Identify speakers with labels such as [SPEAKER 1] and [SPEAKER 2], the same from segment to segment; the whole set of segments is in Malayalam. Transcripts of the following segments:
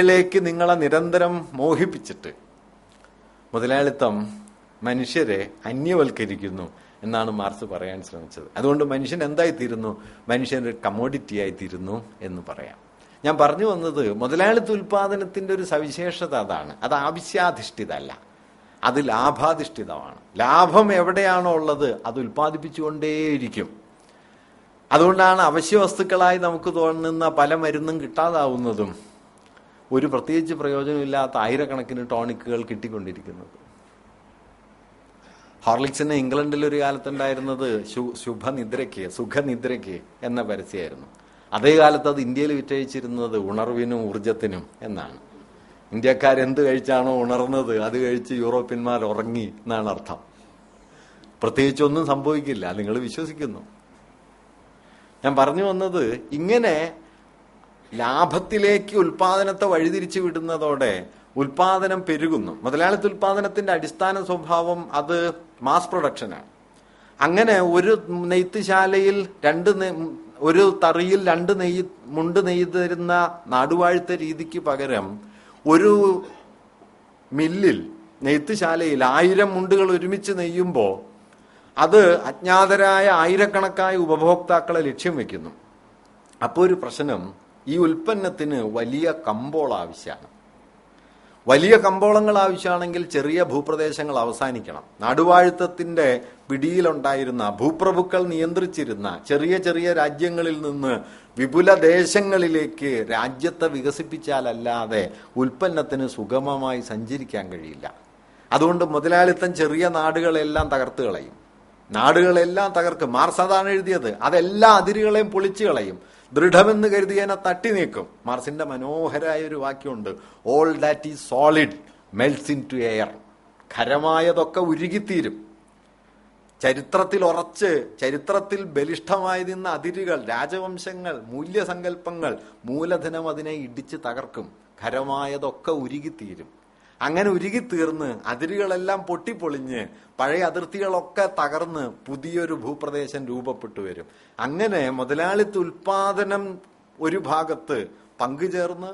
[SPEAKER 1] ിലേക്ക് നിങ്ങളെ നിരന്തരം മോഹിപ്പിച്ചിട്ട് മുതലാളിത്തം മനുഷ്യരെ അന്യവൽക്കരിക്കുന്നു എന്നാണ് മാർസ് പറയാൻ ശ്രമിച്ചത്. അതുകൊണ്ട് മനുഷ്യൻ എന്തായിത്തീരുന്നു? മനുഷ്യൻ ഒരു കമ്മോഡിറ്റി ആയിത്തീരുന്നു എന്ന് പറയാം. ഞാൻ പറഞ്ഞു വന്നത് മുതലാളിത്ത ഉൽപാദനത്തിന്റെ ഒരു സവിശേഷത അതാണ്. അത് ആവശ്യാധിഷ്ഠിതല്ല അത് ലാഭാധിഷ്ഠിതമാണ്. ലാഭം എവിടെയാണോ ഉള്ളത് അത് ഉൽപ്പാദിപ്പിച്ചുകൊണ്ടേയിരിക്കും അതുകൊണ്ടാണ് അവശ്യ വസ്തുക്കളായി നമുക്ക് തോന്നുന്ന പല മരുന്നും കിട്ടാതാവുന്നതും ഒരു പ്രത്യേകിച്ച് പ്രയോജനമില്ലാത്ത ആയിരക്കണക്കിന് ടോണിക്കുകൾ കിട്ടിക്കൊണ്ടിരിക്കുന്നത് ഹോർലിക്സിന് ഇംഗ്ലണ്ടിൽ ഒരു കാലത്തുണ്ടായിരുന്നത് ശുഭനിദ്രയ്ക്ക് സുഖനിദ്രയ്ക്ക് എന്ന പരസ്യമായിരുന്നു. അതേ കാലത്ത് അത് ഇന്ത്യയിൽ വിറ്റഴിച്ചിരുന്നത് ഉണർവിനും ഊർജത്തിനും എന്നാണ്. ഇന്ത്യക്കാരെന്ത് കഴിച്ചാണോ ഉണർന്നത് അത് കഴിച്ച് യൂറോപ്യന്മാർ ഉറങ്ങി എന്നാണ് അർത്ഥം. പ്രത്യേകിച്ചൊന്നും സംഭവിക്കില്ല നിങ്ങൾ വിശ്വസിക്കുന്നു. ഞാൻ പറഞ്ഞു വന്നത് ഇങ്ങനെ ലാഭത്തിലേക്ക് ഉൽപാദനത്തെ വഴിതിരിച്ചു വിടുന്നതോടെ ഉൽപാദനം പെരുകുന്നു. മുതലാളിത്ത ഉൽപാദനത്തിന്റെ അടിസ്ഥാന സ്വഭാവം അത് മാസ് പ്രൊഡക്ഷനാണ് അങ്ങനെ ഒരു നെയ്ത്തുശാലയിൽ രണ്ട് ഒരു തറിയിൽ രണ്ട് നെയ്യ് മുണ്ട് നെയ്തിരുന്ന നാടുവാഴ്ത്ത രീതിക്ക് പകരം ഒരു മില്ലിൽ നെയ്ത്തുശാലയിൽ ആയിരം മുണ്ടുകൾ ഒരുമിച്ച് നെയ്യുമ്പോൾ അത് അജ്ഞാതരായ ആയിരക്കണക്കായ ഉപഭോക്താക്കളെ ലക്ഷ്യം വെക്കുന്നു. അപ്പോൾ ഒരു പ്രശ്നം ഈ ഉൽപ്പന്നത്തിന് വലിയ കമ്പോൾ ആവശ്യമാണ്. വലിയ കമ്പോളങ്ങൾ ആവശ്യമാണെങ്കിൽ ചെറിയ ഭൂപ്രദേശങ്ങൾ അവസാനിക്കണം. നാടുവാഴുത്തത്തിന്റെ പിടിയിലുണ്ടായിരുന്ന ഭൂപ്രഭുക്കൾ നിയന്ത്രിച്ചിരുന്ന ചെറിയ ചെറിയ രാജ്യങ്ങളിൽ നിന്ന് വിപുല ദേശങ്ങളിലേക്ക് രാജ്യത്തെ വികസിപ്പിച്ചാലല്ലാതെ ഉൽപ്പന്നത്തിന് സുഗമമായി സഞ്ചരിക്കാൻ കഴിയില്ല. അതുകൊണ്ട് മുതലാളിത്തം ചെറിയ നാടുകളെല്ലാം തകർത്ത് കളയും. നാടുകളെല്ലാം തകർക്കും. മാർസതാണ് എഴുതിയത്. അതെല്ലാ അതിരുകളെയും പൊളിച്ചു കളയും. ദൃഢമെന്ന് കരുതിയതിനെ തട്ടി നീക്കും. മാർസിന്റെ മനോഹരമായ ഒരു വാക്യമുണ്ട്. All that is solid melts into air ഖരമായതൊക്കെ ഉരുകിത്തീരും. ചരിത്രത്തിൽ ഉറച്ച് ചരിത്രത്തിൽ ബലിഷ്ഠമായി നിന്ന അതിരുകൾ രാജവംശങ്ങൾ മൂല്യസങ്കല്പങ്ങൾ മൂലധനം അതിനെ ഇടിച്ച് തകർക്കും. ഖരമായതൊക്കെ ഉരുകിത്തീരും. അങ്ങനെ ഉരുകി തീർന്ന് അതിരുകളെല്ലാം പൊട്ടിപ്പൊളിഞ്ഞ് പഴയ അതിർത്തികളൊക്കെ തകർന്ന് പുതിയൊരു ഭൂപ്രദേശം രൂപപ്പെട്ടു വരും. അങ്ങനെ മുതലാളിത്ത ഉൽപാദനം ഒരു ഭാഗത്ത് പങ്കുചേർന്ന്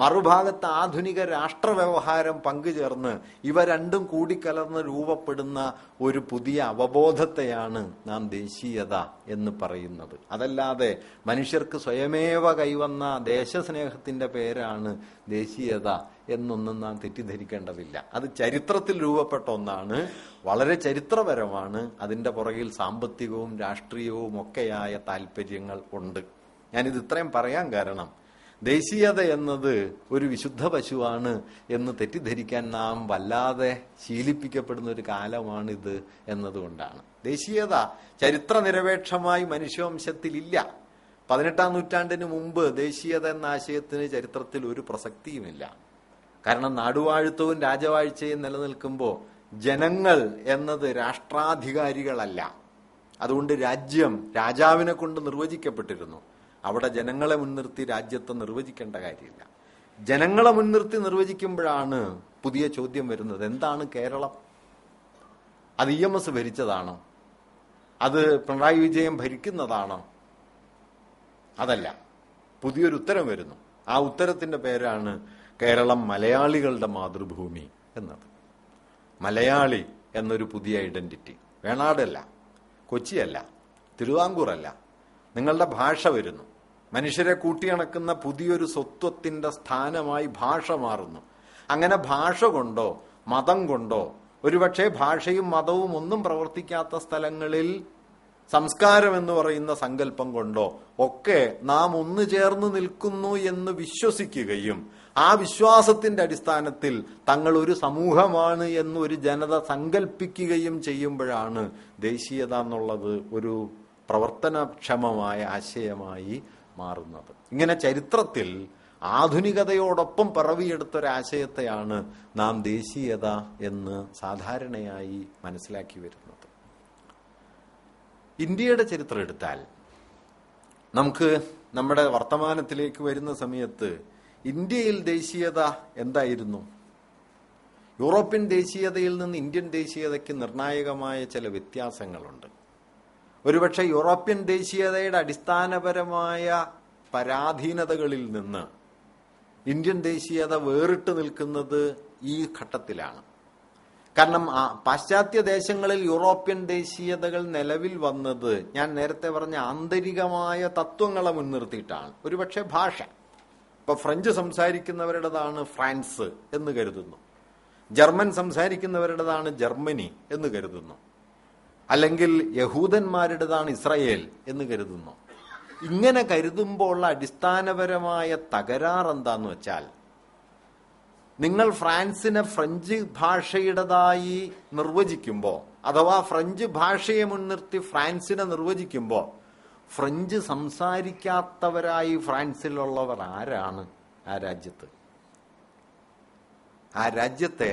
[SPEAKER 1] മറുഭാഗത്ത് ആധുനിക രാഷ്ട്രവ്യവഹാരം പങ്കുചേർന്ന് ഇവ രണ്ടും കൂടിക്കലർന്ന് രൂപപ്പെടുന്ന ഒരു പുതിയ അവബോധത്തെയാണ് നാം ദേശീയത എന്ന് പറയുന്നത്. അതല്ലാതെ മനുഷ്യർക്ക് സ്വയമേവ കൈവന്ന ദേശസ്നേഹത്തിന്റെ പേരാണ് ദേശീയത എന്നൊന്നും നാം തെറ്റിദ്ധരിക്കേണ്ടതില്ല. അത് ചരിത്രത്തിൽ രൂപപ്പെട്ട ഒന്നാണ്. വളരെ ചരിത്രപരമാണ്. അതിന്റെ പുറകിൽ സാമ്പത്തികവും രാഷ്ട്രീയവും ഒക്കെയായ താല്പര്യങ്ങൾ ഉണ്ട്. ഞാനിത് ഇത്രയും പറയാൻ കാരണം ദേശീയത എന്നത് ഒരു വിശുദ്ധ പശുവാണ് എന്ന് തെറ്റിദ്ധരിക്കാൻ നാം വല്ലാതെ ശീലിപ്പിക്കപ്പെടുന്ന ഒരു കാലമാണിത് എന്നതുകൊണ്ടാണ്. ദേശീയത ചരിത്ര നിരപേക്ഷമായി മനുഷ്യവംശത്തിലില്ല പതിനെട്ടാം നൂറ്റാണ്ടിന് മുമ്പ് ദേശീയത എന്ന ആശയത്തിന് ചരിത്രത്തിൽ ഒരു പ്രസക്തിയുമില്ല. കാരണം നാടുവാഴുത്തവും രാജവാഴ്ചയും നിലനിൽക്കുമ്പോൾ ജനങ്ങൾ എന്നത് രാഷ്ട്രാധികാരികളല്ല. അതുകൊണ്ട് രാജ്യം രാജാവിനെ കൊണ്ട് നിർവചിക്കപ്പെട്ടിരുന്നു. അവിടെ ജനങ്ങളെ മുൻനിർത്തി രാജ്യത്തെ നിർവചിക്കേണ്ട കാര്യമില്ല. ജനങ്ങളെ മുൻനിർത്തി നിർവചിക്കുമ്പോഴാണ് പുതിയ ചോദ്യം വരുന്നത്. എന്താണ് കേരളം? അത് ഇ എം എസ് ഭരിച്ചതാണോ? അത് പിണറായി വിജയൻ ഭരിക്കുന്നതാണോ? അതല്ല. പുതിയൊരു ഉത്തരം വരുന്നു. ആ ഉത്തരത്തിന്റെ പേരാണ് കേരളം മലയാളികളുടെ മാതൃഭൂമി എന്നത്. മലയാളി എന്നൊരു പുതിയ ഐഡന്റിറ്റി. വേണാടല്ല കൊച്ചിയല്ല തിരുവാങ്കൂറല്ല. നിങ്ങളുടെ ഭാഷ വരുന്നു. മനുഷ്യരെ കൂട്ടിയണക്കുന്ന പുതിയൊരു സ്വത്വത്തിന്റെ സ്ഥാനമായി ഭാഷ മാറുന്നു. അങ്ങനെ ഭാഷ കൊണ്ടോ മതം കൊണ്ടോ ഒരുപക്ഷെ ഭാഷയും മതവും ഒന്നും പ്രവർത്തിക്കാത്ത സ്ഥലങ്ങളിൽ സംസ്കാരം എന്ന് പറയുന്ന സങ്കല്പം കൊണ്ടോ ഒക്കെ നാം ഒന്നു ചേർന്ന് നിൽക്കുന്നു എന്ന് വിശ്വസിക്കുകയും ആ വിശ്വാസത്തിന്റെ അടിസ്ഥാനത്തിൽ തങ്ങൾ ഒരു സമൂഹമാണ് എന്ന് ഒരു ജനത സങ്കല്പിക്കുകയും ചെയ്യുമ്പോഴാണ് ദേശീയത എന്നുള്ളത് ഒരു പ്രവർത്തനക്ഷമമായ ആശയമായി മാറുന്നത്. ഇങ്ങനെ ചരിത്രത്തിൽ ആധുനികതയോടൊപ്പം പിറവിയെടുത്തൊരാശയത്തെയാണ് നാം ദേശീയത എന്ന് സാധാരണയായി മനസ്സിലാക്കി വരുന്നത്. ഇന്ത്യയുടെ ചരിത്രം എടുത്താൽ നമുക്ക് നമ്മുടെ വർത്തമാനത്തിലേക്ക് വരുന്ന സമയത്ത് ഇന്ത്യയിൽ ദേശീയത എന്തായിരുന്നു? യൂറോപ്യൻ ദേശീയതയിൽ നിന്ന് ഇന്ത്യൻ ദേശീയതയ്ക്ക് നിർണായകമായ ചില വ്യത്യാസങ്ങളുണ്ട്. ഒരുപക്ഷെ യൂറോപ്യൻ ദേശീയതയുടെ അടിസ്ഥാനപരമായ പരാധീനതകളിൽ നിന്ന് ഇന്ത്യൻ ദേശീയത വേറിട്ട് നിൽക്കുന്നത് ഈ ഘട്ടത്തിലാണ്. കാരണം പാശ്ചാത്യ ദേശങ്ങളിൽ യൂറോപ്യൻ ദേശീയതകൾ നിലവിൽ വന്നത് ഞാൻ നേരത്തെ പറഞ്ഞ ആന്തരികമായ തത്വങ്ങളെ മുൻനിർത്തിയിട്ടാണ്. ഒരുപക്ഷെ ഭാഷ. ഇപ്പൊ ഫ്രഞ്ച് സംസാരിക്കുന്നവരുടേതാണ് ഫ്രാൻസ് എന്ന് കരുതുന്നു. ജർമ്മൻ സംസാരിക്കുന്നവരുടേതാണ് ജർമ്മനി എന്ന് കരുതുന്നു. അല്ലെങ്കിൽ യഹൂദന്മാരുടേതാണ് ഇസ്രയേൽ എന്ന് കരുതുന്നു. ഇങ്ങനെ കരുതുമ്പോൾ അടിസ്ഥാനപരമായ തകരാർ എന്താന്ന് വെച്ചാൽ നിങ്ങൾ ഫ്രാൻസിനെ ഫ്രഞ്ച് ഭാഷയുടേതായി നിർവചിക്കുമ്പോൾ അഥവാ ഫ്രഞ്ച് ഭാഷയെ മുൻനിർത്തി ഫ്രാൻസിനെ നിർവചിക്കുമ്പോൾ ഫ്രഞ്ച് സംസാരിക്കാത്തവരായി ഫ്രാൻസിലുള്ളവർ ആരാണ് ആ രാജ്യത്ത്? ആ രാജ്യത്തെ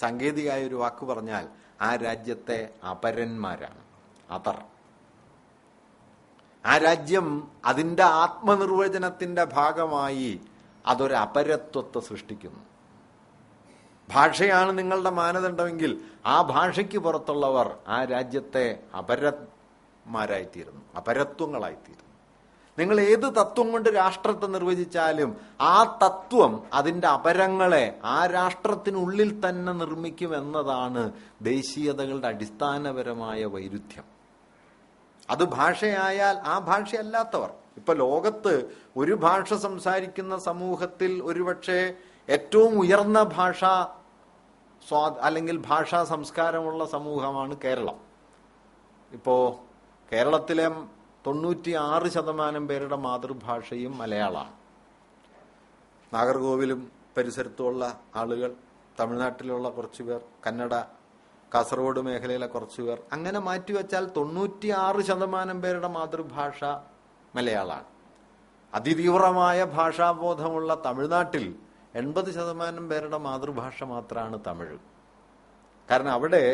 [SPEAKER 1] സാങ്കേതികമായ ഒരു വാക്ക് പറഞ്ഞാൽ ആ രാജ്യത്തെ അപരന്മാരാണ്. അതർ ആ രാജ്യം അതിന്റെ ആത്മനിർവചനത്തിന്റെ ഭാഗമായി അതൊരു അപരത്വത്തെ സൃഷ്ടിക്കുന്നു. ഭാഷയാണ് നിങ്ങളുടെ മാനദണ്ഡമെങ്കിൽ ആ ഭാഷയ്ക്ക് പുറത്തുള്ളവർ ആ രാജ്യത്തെ അപരന്മാരായിത്തീരുന്നു. അപരത്വങ്ങളായിത്തീരുന്നു. നിങ്ങൾ ഏത് തത്വം കൊണ്ട് രാഷ്ട്രത്തെ നിർവചിച്ചാലും ആ തത്വം അതിന്റെ അപരങ്ങളെ ആ രാഷ്ട്രത്തിനുള്ളിൽ തന്നെ നിർമ്മിക്കും എന്നതാണ് ദേശീയതകളുടെ അടിസ്ഥാനപരമായ വൈരുദ്ധ്യം. അത് ഭാഷയായാൽ ആ ഭാഷയല്ലാത്തവർ. ഇപ്പൊ ലോകത്ത് ഒരു ഭാഷ സംസാരിക്കുന്ന സമൂഹത്തിൽ ഒരുപക്ഷെ ഏറ്റവും ഉയർന്ന ഭാഷ സ്വാ അല്ലെങ്കിൽ ഭാഷാ സംസ്കാരമുള്ള സമൂഹമാണ് കേരളം. ഇപ്പോ കേരളത്തിലെ തൊണ്ണൂറ്റി ആറ് ശതമാനം പേരുടെ മാതൃഭാഷയും മലയാളമാണ്. നാഗർകോവിലും പരിസരത്തുമുള്ള ആളുകൾ തമിഴ്നാട്ടിലുള്ള കുറച്ചു പേർ കന്നഡ കാസർഗോഡ് മേഖലയിലെ കുറച്ചു പേർ അങ്ങനെ മാറ്റിവെച്ചാൽ തൊണ്ണൂറ്റിയാറ് ശതമാനം പേരുടെ മാതൃഭാഷ മലയാളമാണ്. അതിതീവ്രമായ ഭാഷാബോധമുള്ള തമിഴ്നാട്ടിൽ എൺപത് ശതമാനം പേരുടെ മാതൃഭാഷ മാത്രമാണ് തമിഴ്. കാരണം അവിടെ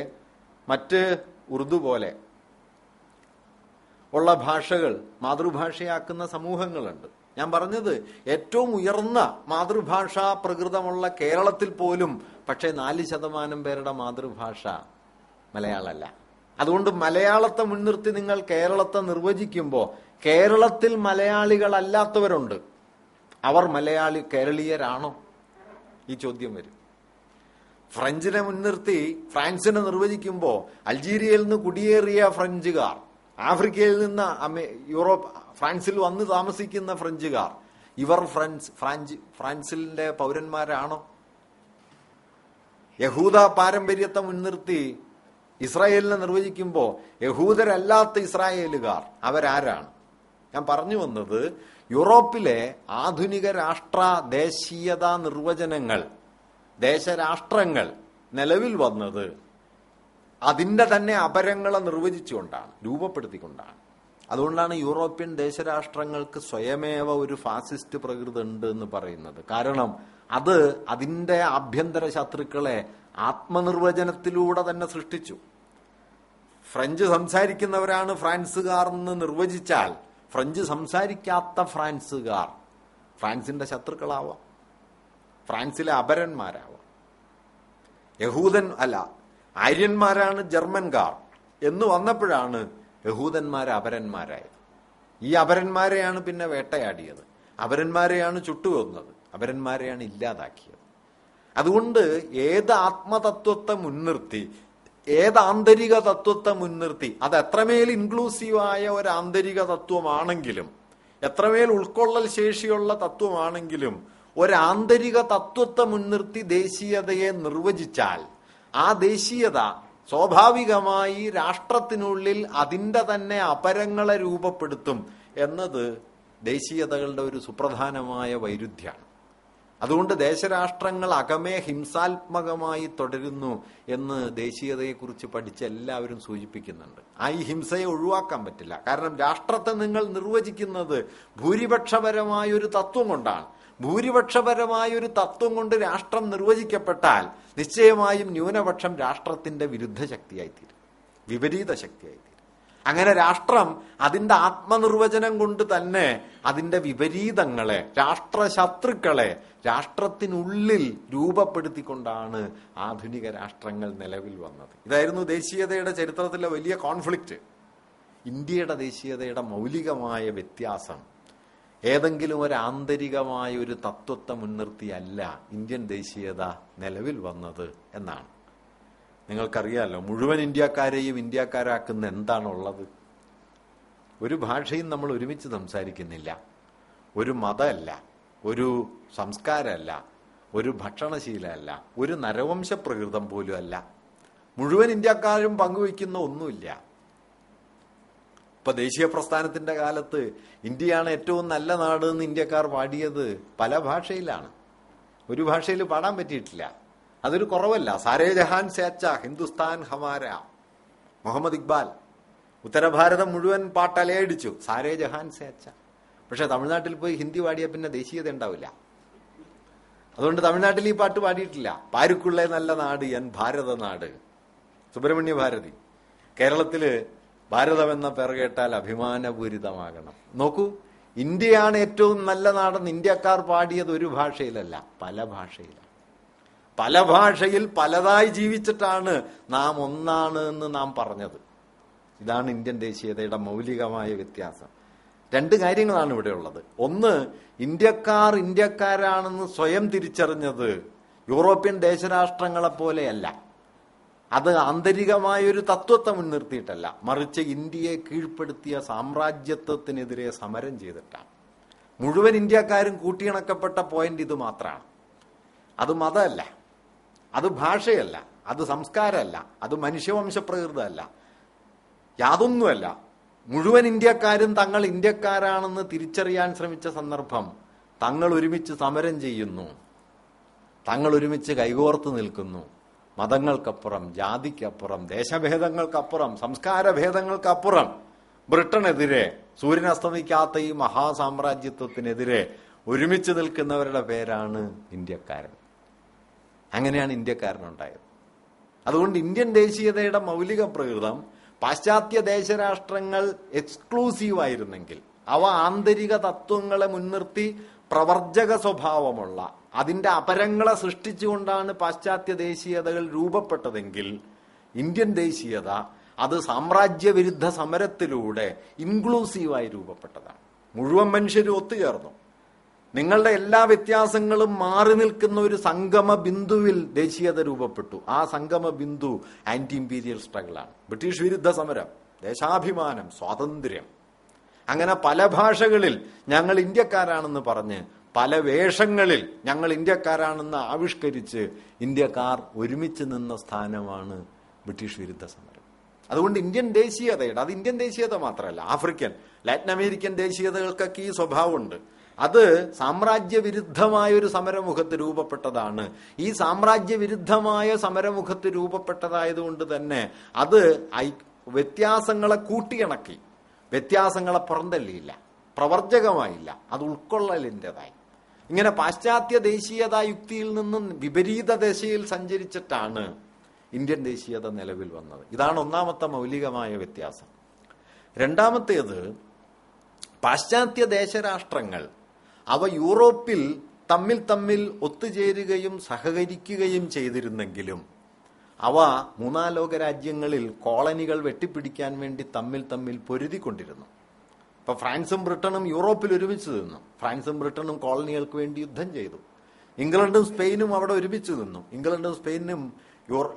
[SPEAKER 1] മറ്റ് ഉറുദു പോലെ ഉള്ള ഭാഷകൾ മാതൃഭാഷയാക്കുന്ന സമൂഹങ്ങളുണ്ട്. ഞാൻ പറഞ്ഞത് ഏറ്റവും ഉയർന്ന മാതൃഭാഷാ പ്രകൃതമുള്ള കേരളത്തിൽ പോലും പക്ഷേ നാല് ശതമാനം പേരുടെ മാതൃഭാഷ മലയാളമല്ല. അതുകൊണ്ട് മലയാളത്തെ മുൻനിർത്തി നിങ്ങൾ കേരളത്തെ നിർവചിക്കുമ്പോൾ കേരളത്തിൽ മലയാളികളല്ലാത്തവരുണ്ട്. അവർ മലയാളി കേരളീയരാണോ? ഈ ചോദ്യം വരും. ഫ്രഞ്ചിനെ മുൻനിർത്തി ഫ്രാൻസിനെ നിർവചിക്കുമ്പോൾ അൾജീരിയയിൽ നിന്ന് കുടിയേറിയ ഫ്രഞ്ചുകാർ ആഫ്രിക്കയിൽ നിന്ന് യൂറോപ്പ് ഫ്രാൻസിൽ വന്ന് താമസിക്കുന്ന ഫ്രഞ്ചുകാർ. ഇവർ ഫ്രഞ്ച് ഫ്രാൻസ് ഫ്രാൻസിലിന്റെ പൗരന്മാരാണോ? യഹൂദ പാരമ്പര്യത്തെ മുൻനിർത്തി ഇസ്രായേലിനെ നിർവചിക്കുമ്പോൾ യഹൂദരല്ലാത്ത ഇസ്രായേലുകാർ അവരാരാണ്? ഞാൻ പറഞ്ഞു വന്നത് യൂറോപ്പിലെ ആധുനിക രാഷ്ട്ര ദേശീയതാ നിർവചനങ്ങൾ ദേശരാഷ്ട്രങ്ങൾ നിലവിൽ വന്നത് അതിന്റെ തന്നെ അപരങ്ങളെ നിർവചിച്ചുകൊണ്ടാണ് രൂപപ്പെടുത്തിക്കൊണ്ടാണ്. അതുകൊണ്ടാണ് യൂറോപ്യൻ ദേശരാഷ്ട്രങ്ങൾക്ക് സ്വയമേവ ഒരു ഫാസിസ്റ്റ് പ്രകൃതി ഉണ്ട് എന്ന് പറയുന്നത്. കാരണം അത് അതിന്റെ ആഭ്യന്തര ശത്രുക്കളെ ആത്മനിർവചനത്തിലൂടെ തന്നെ സൃഷ്ടിച്ചു. ഫ്രഞ്ച് സംസാരിക്കുന്നവരാണ് ഫ്രാൻസുകാർ എന്ന് നിർവചിച്ചാൽ ഫ്രഞ്ച് സംസാരിക്കാത്ത ഫ്രാൻസുകാർ ഫ്രാൻസിന്റെ ശത്രുക്കളാവാം. ഫ്രാൻസിലെ അപരന്മാരാവാം. യഹൂദൻ അല്ല ആര്യന്മാരാണ് ജർമ്മൻകാർ എന്ന് വന്നപ്പോഴാണ് യഹൂദന്മാർ അപരന്മാരായത്. ഈ അപരന്മാരെയാണ് പിന്നെ വേട്ടയാടിയത്. അപരന്മാരെയാണ് ചുട്ടുകൊന്നത്. അപരന്മാരെയാണ് ഇല്ലാതാക്കിയത്. അതുകൊണ്ട് ഏത് ആത്മതത്വത്തെ മുൻനിർത്തി ഏത് ആന്തരിക തത്വത്തെ മുൻനിർത്തി അത് എത്രമേൽ ഇൻക്ലൂസീവായ ഒരു ആന്തരിക തത്വമാണെങ്കിലും എത്രമേൽ ഉൾക്കൊള്ളൽ ശേഷിയുള്ള തത്വമാണെങ്കിലും ഒരാന്തരിക തത്വത്തെ മുൻനിർത്തി ദേശീയതയെ നിർവചിച്ചാൽ ആ ദേശീയത സ്വാഭാവികമായി രാഷ്ട്രത്തിനുള്ളിൽ അതിന്റെ തന്നെ അപരങ്ങളെ രൂപപ്പെടുത്തും എന്നത് ദേശീയതകളുടെ ഒരു സുപ്രധാനമായ വൈരുദ്ധ്യമാണ് അതുകൊണ്ട് ദേശരാഷ്ട്രങ്ങൾ അകമേ ഹിംസാത്മകമായി തുടരുന്നു എന്ന് ദേശീയതയെക്കുറിച്ച് പഠിച്ച എല്ലാവരും സൂചിപ്പിക്കുന്നുണ്ട്. ആ ഈ ഹിംസയെ ഒഴിവാക്കാൻ പറ്റില്ല. കാരണം രാഷ്ട്രത്തെ നിങ്ങൾ നിർവചിക്കുന്നത് ഭൂരിപക്ഷപരമായ ഒരു തത്വം കൊണ്ടാണ്. ഭൂരിപക്ഷപരമായ ഒരു തത്വം കൊണ്ട് രാഷ്ട്രം നിർവചിക്കപ്പെട്ടാൽ നിശ്ചയമായും ന്യൂനപക്ഷം രാഷ്ട്രത്തിന്റെ വിരുദ്ധ ശക്തിയായിത്തീരും. വിപരീത ശക്തിയായിത്തീരും. അങ്ങനെ രാഷ്ട്രം അതിന്റെ ആത്മനിർവചനം കൊണ്ട് തന്നെ അതിന്റെ വിപരീതങ്ങളെ രാഷ്ട്രശത്രുക്കളെ രാഷ്ട്രത്തിനുള്ളിൽ രൂപപ്പെടുത്തിക്കൊണ്ടാണ് ആധുനിക രാഷ്ട്രങ്ങൾ നിലവിൽ വന്നത്. ഇതായിരുന്നു ദേശീയതയുടെ ചരിത്രത്തിലെ വലിയ കോൺഫ്ലിക്റ്റ്. ഇന്ത്യയുടെ ദേശീയതയുടെ മൗലികമായ വ്യത്യാസം ഏതെങ്കിലും ഒരു ആന്തരികമായ ഒരു തത്വത്തെ മുൻനിർത്തിയല്ല ഇന്ത്യൻ ദേശീയത നിലവിൽ വന്നത് എന്നാണ്. നിങ്ങൾക്കറിയാലോ മുഴുവൻ ഇന്ത്യക്കാരെയും ഇന്ത്യക്കാരാക്കുന്ന എന്താണുള്ളത്? ഒരു ഭാഷയും നമ്മൾ ഒരുമിച്ച് സംസാരിക്കുന്നില്ല. ഒരു മതമല്ല ഒരു സംസ്കാരമല്ല ഒരു ഭക്ഷണശീലമല്ല ഒരു നരവംശ പ്രകൃതം പോലും അല്ല മുഴുവൻ ഇന്ത്യക്കാരും പങ്കുവയ്ക്കുന്ന ഒന്നുമില്ല. ഇപ്പൊ ദേശീയ പ്രസ്ഥാനത്തിന്റെ കാലത്ത് ഇന്ത്യയാണ് ഏറ്റവും നല്ല നാട് എന്ന് ഇന്ത്യക്കാർ പാടിയത് പല ഭാഷയിലാണ്. ഒരു ഭാഷയിൽ പാടാൻ പറ്റിയിട്ടില്ല. അതൊരു കുറവല്ല. സാരേ ജഹാൻ സേച്ച ഹിന്ദുസ്ഥാൻ ഹമാര മുഹമ്മദ് ഇക്ബാൽ. ഉത്തരഭാരതം മുഴുവൻ പാട്ടലയടിച്ചു. സാരേ ജഹാൻ സേച്ച. പക്ഷെ തമിഴ്നാട്ടിൽ പോയി ഹിന്ദി പാടിയ പിന്നെ ദേശീയത ഉണ്ടാവില്ല. അതുകൊണ്ട് തമിഴ്നാട്ടിൽ ഈ പാട്ട് പാടിയിട്ടില്ല. പാരുക്കുള്ള നല്ല നാട് എൻ ഭാരത നാട്. സുബ്രഹ്മണ്യ ഭാരതി. കേരളത്തിൽ ഭാരതം എന്ന പേർ കേട്ടാൽ അഭിമാനപൂരിതമാകണം. നോക്കൂ ഇന്ത്യയാണ് ഏറ്റവും നല്ല നാടെന്ന് ഇന്ത്യക്കാർ പാടിയത് ഒരു ഭാഷയിലല്ല പല ഭാഷയിലാണ് പല ഭാഷയിൽ പലതായി ജീവിച്ചിട്ടാണ് നാം ഒന്നാണ് എന്ന് നാം പറഞ്ഞത്. ഇതാണ് ഇന്ത്യൻ ദേശീയതയുടെ മൗലികമായ വ്യത്യാസം. രണ്ട് കാര്യങ്ങളാണ് ഇവിടെ ഉള്ളത്. ഒന്ന് ഇന്ത്യക്കാർ ഇന്ത്യക്കാരാണെന്ന് സ്വയം തിരിച്ചറിഞ്ഞത് യൂറോപ്യൻ ദേശരാഷ്ട്രങ്ങളെ പോലെയല്ല അത് ആന്തരികമായൊരു തത്വത്തെ മുൻനിർത്തിയിട്ടല്ല മറിച്ച് ഇന്ത്യയെ കീഴ്പ്പെടുത്തിയ സാമ്രാജ്യത്വത്തിനെതിരെ സമരം ചെയ്തിട്ടാണ്. മുഴുവൻ ഇന്ത്യക്കാരും കൂട്ടിയിണക്കപ്പെട്ട പോയിന്റ് ഇത് മാത്രമാണ് അത് മതമല്ല. അത് ഭാഷയല്ല. അത് സംസ്കാരമല്ല. അത് മനുഷ്യവംശപ്രകൃതമല്ല. യാതൊന്നുമല്ല. മുഴുവൻ ഇന്ത്യക്കാരും തങ്ങൾ ഇന്ത്യക്കാരാണെന്ന് തിരിച്ചറിയാൻ ശ്രമിച്ച സന്ദർഭം തങ്ങൾ ഒരുമിച്ച് സമരം ചെയ്യുന്നു. തങ്ങൾ ഒരുമിച്ച് കൈകോർത്ത് നിൽക്കുന്നു. മതങ്ങൾക്കപ്പുറം ജാതിക്കപ്പുറം ദേശഭേദങ്ങൾക്കപ്പുറം സംസ്കാരഭേദങ്ങൾക്കപ്പുറം ബ്രിട്ടനെതിരെ സൂര്യനസ്തമിക്കാത്ത ഈ മഹാസാമ്രാജ്യത്വത്തിനെതിരെ ഒരുമിച്ച് നിൽക്കുന്നവരുടെ പേരാണ് ഇന്ത്യക്കാരൻ. അങ്ങനെയാണ് ഇന്ത്യക്കാരനുണ്ടായത്. അതുകൊണ്ട് ഇന്ത്യൻ ദേശീയതയുടെ മൗലിക പ്രകൃതം പാശ്ചാത്യ ദേശരാഷ്ട്രങ്ങൾ എക്സ്ക്ലൂസീവ് ആയിരുന്നെങ്കിൽ അവ ആന്തരിക തത്വങ്ങളെ മുൻനിർത്തി പ്രവർജക സ്വഭാവമുള്ള അതിന്റെ അപരങ്ങളെ സൃഷ്ടിച്ചുകൊണ്ടാണ് പാശ്ചാത്യ ദേശീയതകൾ രൂപപ്പെട്ടതെങ്കിൽ ഇന്ത്യൻ ദേശീയത അത് സാമ്രാജ്യവിരുദ്ധ സമരത്തിലൂടെ ഇൻക്ലൂസീവായി രൂപപ്പെട്ടതാണ്. മുഴുവൻ മനുഷ്യരും ഒത്തുചേർന്നു. നിങ്ങളുടെ എല്ലാ വ്യത്യാസങ്ങളും മാറി നിൽക്കുന്ന ഒരു സംഗമ ബിന്ദുവിൽ ദേശീയത രൂപപ്പെട്ടു. ആ സംഗമ ബിന്ദു ആന്റി ഇമ്പീരിയൽ സ്ട്രഗിളാണ് ബ്രിട്ടീഷ് വിരുദ്ധ സമരം ദേശാഭിമാനം സ്വാതന്ത്ര്യം. അങ്ങനെ പല ഭാഷകളിൽ ഞങ്ങൾ ഇന്ത്യക്കാരാണെന്ന് പറഞ്ഞ് പല വേഷങ്ങളിൽ ഞങ്ങൾ ഇന്ത്യക്കാരാണെന്ന് ആവിഷ്കരിച്ച് ഇന്ത്യക്കാർ ഒരുമിച്ച് നിന്ന സ്ഥാനമാണ് ബ്രിട്ടീഷ് വിരുദ്ധ സമരം. അതുകൊണ്ട് ഇന്ത്യൻ ദേശീയതയുടെ അത് ഇന്ത്യൻ ദേശീയത മാത്രമല്ല ആഫ്രിക്കൻ ലാറ്റിൻ അമേരിക്കൻ ദേശീയതകൾക്കൊക്കെ ഈ സ്വഭാവമുണ്ട്. അത് സാമ്രാജ്യവിരുദ്ധമായ ഒരു സമരമുഖത്ത് രൂപപ്പെട്ടതാണ്. ഈ സാമ്രാജ്യവിരുദ്ധമായ സമരമുഖത്ത് രൂപപ്പെട്ടതായതുകൊണ്ട് തന്നെ അത് ഐ- വ്യത്യാസങ്ങളെ കൂട്ടിയിണക്കി. വ്യത്യാസങ്ങളെ പുറന്തള്ളിയില്ല. പ്രവർജകമായില്ല. അത് ഉൾക്കൊള്ളലിന്റെതായി. ഇങ്ങനെ പാശ്ചാത്യ ദേശീയത യുക്തിയിൽ നിന്നും വിപരീത ദശയിൽ സഞ്ചരിച്ചിട്ടാണ് ഇന്ത്യൻ ദേശീയത നിലവിൽ വന്നത്. ഇതാണ് ഒന്നാമത്തെ മൗലികമായ വ്യത്യാസം. രണ്ടാമത്തേത് പാശ്ചാത്യ ദേശരാഷ്ട്രങ്ങൾ അവ യൂറോപ്പിൽ തമ്മിൽ തമ്മിൽ ഒത്തുചേരുകയും സഹകരിക്കുകയും ചെയ്തിരുന്നെങ്കിലും അവ മൂന്നാലോക രാജ്യങ്ങളിൽ കോളനികൾ വെട്ടിപ്പിടിക്കാൻ വേണ്ടി തമ്മിൽ തമ്മിൽ പൊരുതിക്കൊണ്ടിരുന്നു. ഇപ്പൊ ഫ്രാൻസും ബ്രിട്ടനും യൂറോപ്പിൽ ഒരുമിച്ച് നിന്നു. ഫ്രാൻസും ബ്രിട്ടനും കോളനികൾക്ക് വേണ്ടി യുദ്ധം ചെയ്തു. ഇംഗ്ലണ്ടും സ്പെയിനും അവിടെ ഒരുമിച്ച് നിന്നു. ഇംഗ്ലണ്ടും സ്പെയിനും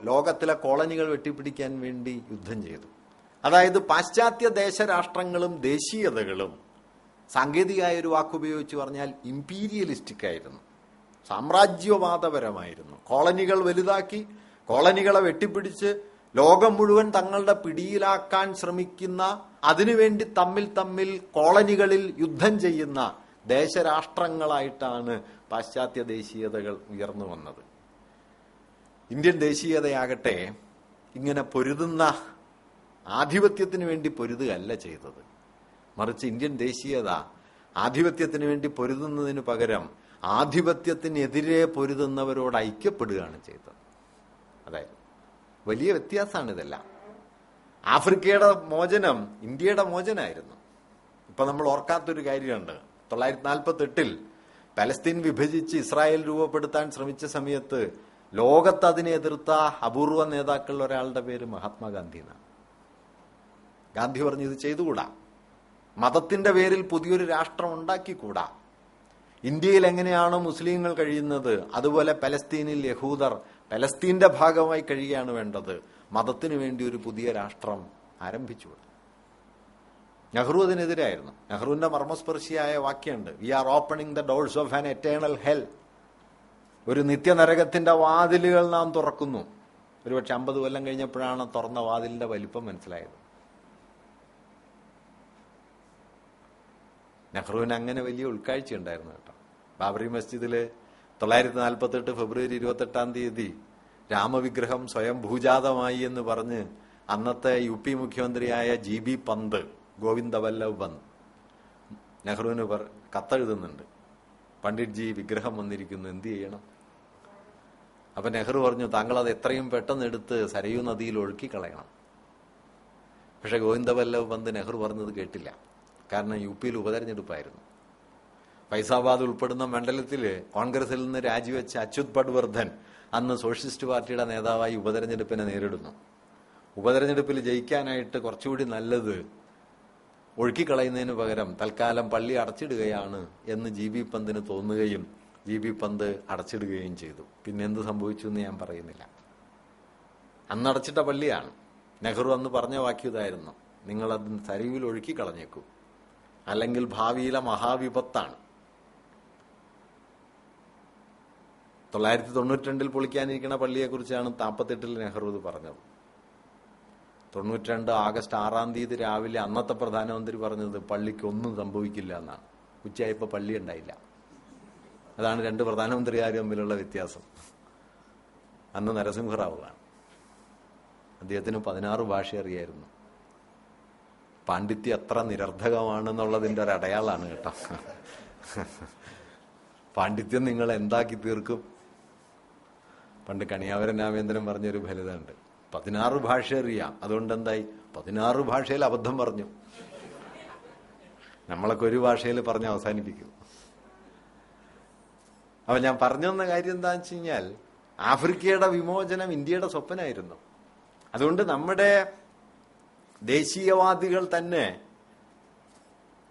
[SPEAKER 1] ലോകത്തിലെ കോളനികൾ വെട്ടിപ്പിടിക്കാൻ വേണ്ടി യുദ്ധം ചെയ്തു. അതായത് പാശ്ചാത്യ ദേശരാഷ്ട്രങ്ങളും ദേശീയതകളും സാങ്കേതികമായ ഒരു വാക്കുപയോഗിച്ച് പറഞ്ഞാൽ ഇമ്പീരിയലിസ്റ്റിക് ആയിരുന്നു. സാമ്രാജ്യവാദപരമായിരുന്നു. കോളനികൾ വലുതാക്കി കോളനികളെ വെട്ടിപ്പിടിച്ച് ലോകം മുഴുവൻ തങ്ങളുടെ പിടിയിലാക്കാൻ ശ്രമിക്കുന്ന അതിനുവേണ്ടി തമ്മിൽ തമ്മിൽ കോളനികളിൽ യുദ്ധം ചെയ്യുന്ന ദേശരാഷ്ട്രങ്ങളായിട്ടാണ് പാശ്ചാത്യ ദേശീയതകൾ ഉയർന്നു വന്നത്. ഇന്ത്യൻ ദേശീയതയാകട്ടെ ഇങ്ങനെ പൊരുതുന്ന ആധിപത്യത്തിന് വേണ്ടി പൊരുതുകയല്ല ചെയ്തത്. മറിച്ച് ഇന്ത്യൻ ദേശീയത ആധിപത്യത്തിന് വേണ്ടി പൊരുതുന്നതിന് പകരം ആധിപത്യത്തിനെതിരെ പൊരുതുന്നവരോട് ഐക്യപ്പെടുകയാണ് ചെയ്തത്. അതായത് വലിയ വ്യത്യാസമാണ് ഇതെല്ലാം. ആഫ്രിക്കയുടെ മോചനം ഇന്ത്യയുടെ മോചനമായിരുന്നു ഇപ്പൊ നമ്മൾ ഓർക്കാത്തൊരു കാര്യമുണ്ട്. തൊള്ളായിരത്തി നാൽപ്പത്തി എട്ടിൽ പലസ്തീൻ വിഭജിച്ച് ഇസ്രായേൽ രൂപപ്പെടുത്താൻ ശ്രമിച്ച സമയത്ത് ലോകത്ത് അതിനെ എതിർത്ത അപൂർവ നേതാക്കളിൽ ഒരാളുടെ പേര് മഹാത്മാഗാന്ധി എന്നാണ് ഗാന്ധി പറഞ്ഞു ഇത് ചെയ്തുകൂടാ. മതത്തിന്റെ പേരിൽ പുതിയൊരു രാഷ്ട്രം ഉണ്ടാക്കിക്കൂടാ. ഇന്ത്യയിൽ എങ്ങനെയാണോ മുസ്ലിങ്ങൾ കഴിയുന്നത് അതുപോലെ പലസ്തീനിൽ യഹൂദർ പലസ്തീന്റെ ഭാഗമായി കഴിയുകയാണ് വേണ്ടത്. മതത്തിനു വേണ്ടി ഒരു പുതിയ രാഷ്ട്രം ആരംഭിച്ചു നെഹ്റു അതിനെതിരായിരുന്നു. നെഹ്റുവിന്റെ മർമ്മസ്പർശിയായ വാക്യമുണ്ട് we are opening the doors of an eternal hell ഒരു നിത്യനരകത്തിന്റെ വാതിലുകൾ നാം തുറക്കുന്നു. ഒരുപക്ഷെ അമ്പത് കൊല്ലം കഴിഞ്ഞപ്പോഴാണ് തുറന്ന വാതിലിന്റെ വലിപ്പം മനസ്സിലായത്. നെഹ്റുവിന് അങ്ങനെ വലിയ ഉൾക്കാഴ്ച ഉണ്ടായിരുന്നു കേട്ടോ. ബാബറി മസ്ജിദിൽ തൊള്ളായിരത്തി നാൽപ്പത്തി എട്ട് ഫെബ്രുവരി ഇരുപത്തെട്ടാം തീയതി രാമവിഗ്രഹം സ്വയം ഭൂജാതമായി എന്ന് പറഞ്ഞ് അന്നത്തെ യു പി മുഖ്യമന്ത്രിയായ ജി ബി പന്ത് ഗോവിന്ദ വല്ലഭ് പന്ത് നെഹ്റുവിന് പറ- കത്തെഴുതുന്നുണ്ട്. പണ്ഡിറ്റ് ജി വിഗ്രഹം വന്നിരിക്കുന്നു എന്ത് ചെയ്യണം? അപ്പൊ നെഹ്റു പറഞ്ഞു താങ്കൾ അത് എത്രയും പെട്ടെന്ന് എടുത്ത് സരയൂ നദിയിൽ ഒഴുക്കി കളയണം പക്ഷെ ഗോവിന്ദ വല്ലഭ് പന്ത് നെഹ്റു പറഞ്ഞത് കേട്ടില്ല. കാരണം യു പിയിൽ ഉപതെരഞ്ഞെടുപ്പായിരുന്നു. ഫൈസാബാദ് ഉൾപ്പെടുന്ന മണ്ഡലത്തിൽ കോൺഗ്രസിൽ നിന്ന് രാജിവെച്ച അച്യുത് പട്വർദ്ധൻ അന്ന് സോഷ്യലിസ്റ്റ് പാർട്ടിയുടെ നേതാവായി ഉപതെരഞ്ഞെടുപ്പിനെ നേരിടുന്നു. ഉപതെരഞ്ഞെടുപ്പിൽ ജയിക്കാനായിട്ട് കുറച്ചുകൂടി നല്ലത് ഒഴുക്കിക്കളയുന്നതിന് പകരം തൽക്കാലം പള്ളി അടച്ചിടുകയാണ് എന്ന് ജി ബി പന്തിന് തോന്നുകയും ജി ബി പന്ത് അടച്ചിടുകയും ചെയ്തു. പിന്നെ എന്ത് സംഭവിച്ചു എന്ന് ഞാൻ പറയുന്നില്ല. അന്നടച്ചിട്ട പള്ളിയാണ്. നെഹ്റു അന്ന് പറഞ്ഞ വാക്യതായിരുന്നു നിങ്ങളത് സരിവിൽ ഒഴുക്കി കളഞ്ഞേക്കും അല്ലെങ്കിൽ ഭാവിയിലെ മഹാവിപത്താണ്. തൊള്ളായിരത്തി തൊണ്ണൂറ്റിരണ്ടിൽ പൊളിക്കാനിരിക്കുന്ന പള്ളിയെക്കുറിച്ചാണ് നാൽപ്പത്തെട്ടിൽ നെഹ്റു ഇത് പറഞ്ഞത്. തൊണ്ണൂറ്റിരണ്ട് ആഗസ്റ്റ് ആറാം തീയതി രാവിലെ അന്നത്തെ പ്രധാനമന്ത്രി പറഞ്ഞത് പള്ളിക്ക് ഒന്നും സംഭവിക്കില്ല എന്നാണ്. ഉച്ചയായപ്പോൾ പള്ളി ഉണ്ടായില്ല അതാണ് രണ്ട് പ്രധാനമന്ത്രിമാർ തമ്മിലുള്ള വ്യത്യാസം. അന്ന് നരസിംഹറാവുകയാണ് അദ്ദേഹത്തിന് പതിനാറ് ഭാഷ അറിയായിരുന്നു. പാണ്ഡിത്യം എത്ര നിരർദ്ധകമാണെന്നുള്ളതിന്റെ ഒരു അടയാളാണ് കേട്ടോ. പാണ്ഡിത്യം നിങ്ങൾ എന്താക്കി തീർക്കും? പണ്ട് കണിയാവരൻ രാമേന്ദ്രൻ പറഞ്ഞൊരു ഫലിതമുണ്ട് പതിനാറ് ഭാഷ അറിയാം. അതുകൊണ്ട് എന്തായി പതിനാറ് ഭാഷയിൽ അബദ്ധം പറഞ്ഞു. നമ്മളൊക്കെ ഒരു ഭാഷയിൽ പറഞ്ഞ് അവസാനിപ്പിക്കും. അപ്പൊ ഞാൻ പറഞ്ഞു വന്ന കാര്യം എന്താണെന്ന് വെച്ച് കഴിഞ്ഞാൽ ആഫ്രിക്കയുടെ വിമോചനം ഇന്ത്യയുടെ സ്വപ്നമായിരുന്നു അതുകൊണ്ട് നമ്മുടെ ദേശീയവാദികൾ തന്നെ